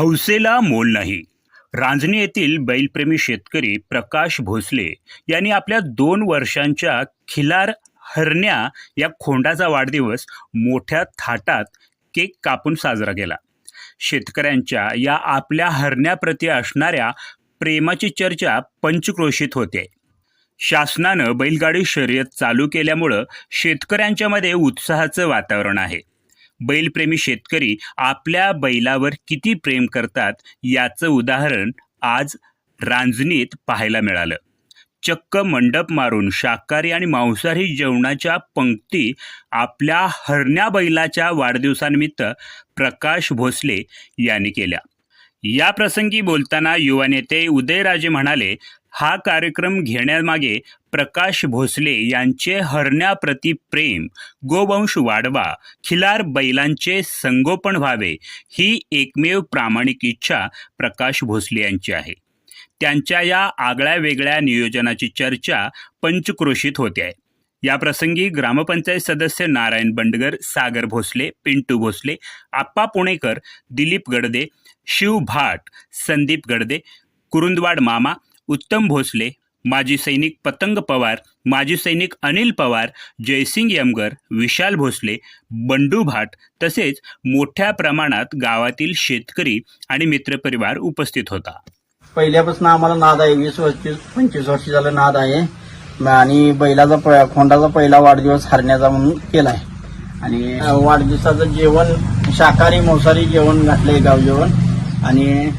हौसेला मोल नाही. रांजणी येथील बैलप्रेमी शेतकरी प्रकाश भोसले यांनी आपल्या दोन वर्षांच्या खिलार हरण्या या खोंडाचा वाढदिवस मोठ्या थाटात केक कापून साजरा केला. शेतकऱ्यांच्या या आपल्या हरण्याप्रती असणाऱ्या प्रेमाची चर्चा पंचक्रोशीत होते. शासनानं बैलगाडी शर्यत चालू केल्यामुळं शेतकऱ्यांच्यामध्ये उत्साहाचं वातावरण आहे. बैलप्रेमी शेतकरी आपल्या बैलावर किती प्रेम करतात याचं उदाहरण आज रांजणीत पाहायला मिळालं. चक्क मंडप मारून शाकाहारी आणि मांसाहारी जेवणाच्या पंक्ती आपल्या हरण्या बैलाच्या वाढदिवसानिमित्त प्रकाश भोसले यांनी केल्या. या प्रसंगी बोलताना युवा नेते उदयराजे म्हणाले हा कार्यक्रम घेण्यामागे प्रकाश भोसले यांचे हरण्याप्रती प्रेम गोवंश वाढवा खिलार बैलांचे संगोपन व्हावे ही एकमेव प्रामाणिक इच्छा प्रकाश भोसले यांची आहे. त्यांच्या या आगळ्या वेगळ्या नियोजनाची चर्चा पंचक्रोशीत होते आहे. याप्रसंगी ग्रामपंचायत सदस्य नारायण बंडगर सागर भोसले पिंटू भोसले आप्पा पुणेकर दिलीप गडदे शिव भाट संदीप गडदे कुरुंदवाड मामा उत्तम भोसले माजी सैनिक पतंग पवार माजी सैनिक अनिल पवार जयसिंग यमगर विशाल भोसले बंडू भाट तसेच मोठ्या प्रमाणात गावातील शेतकरी आणि मित्रपरिवार उपस्थित होता. पहिल्यापासून आम्हाला नाद आहे वीस वर्ष पंचवीस वर्ष झालं नाद आहे. आणि बैलाचा प- खोंडाचा पहिला वाढदिवस हरण्याचा म्हणून केलाय. आणि वाढदिवसाचं जेवण शाकाहारी मांसाहारी जेवण घातलंय गाव जेवण. आणि